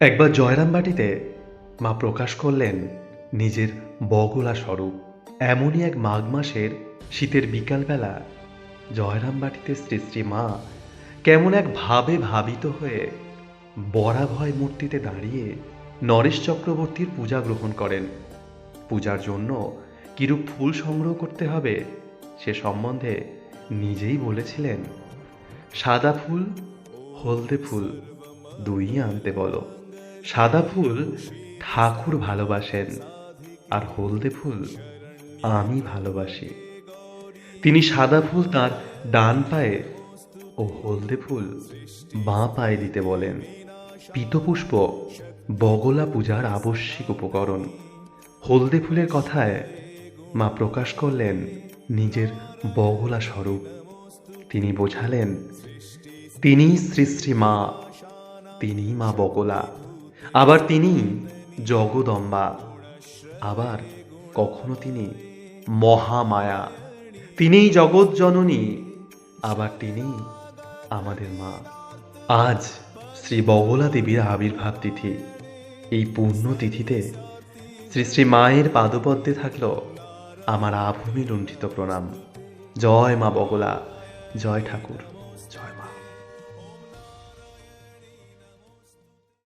একবার জয়রামবাটিতে মা প্রকাশ করলেন নিজের বগলা স্বরূপ। এমনই এক মাঘ মাসের শীতের বিকালবেলা জয়রামবাটিতে শ্রী শ্রী মা কেমন এক ভাবে ভাবিত হয়ে বরাভয় মূর্তিতে দাঁড়িয়ে নরেশ চক্রবর্তীর পূজা গ্রহণ করেন। পূজার জন্য কিরূপ ফুল সংগ্রহ করতে হবে সে সম্বন্ধে নিজেই বলেছিলেন, সাদা ফুল, হলদে ফুল দুই আনতে বলো। সাদা ফুল ঠাকুর ভালোবাসেন আর হলদে ফুল আমি ভালোবাসি। তিনি সাদা ফুল তার ডান পায়ে ও হলদে ফুল বাঁ পায়ে দিতে বলেন। পিতপুষ্প বগলা পূজার আবশ্যিক উপকরণ। হলদে ফুলের কথায় মা প্রকাশ করলেন নিজের বগলা স্বরূপ। তিনি বোঝালেন তিনি শ্রী শ্রী মা তিনি মা বগলা। আবার তিনি জগদম্বা, আবার কখনো তিনি মহামায়া। তিনিই জগৎ জননী, আবার তিনি আমাদের মা। আজ শ্রী বগলা দেবীর আবির্ভাব তিথি। এই পূর্ণ তিথিতে শ্রী শ্রী মায়ের পাদপদ্মে থাকল আমার আভূমি লুণ্ঠিত প্রণাম। জয় মা বগলা, জয় ঠাকুর।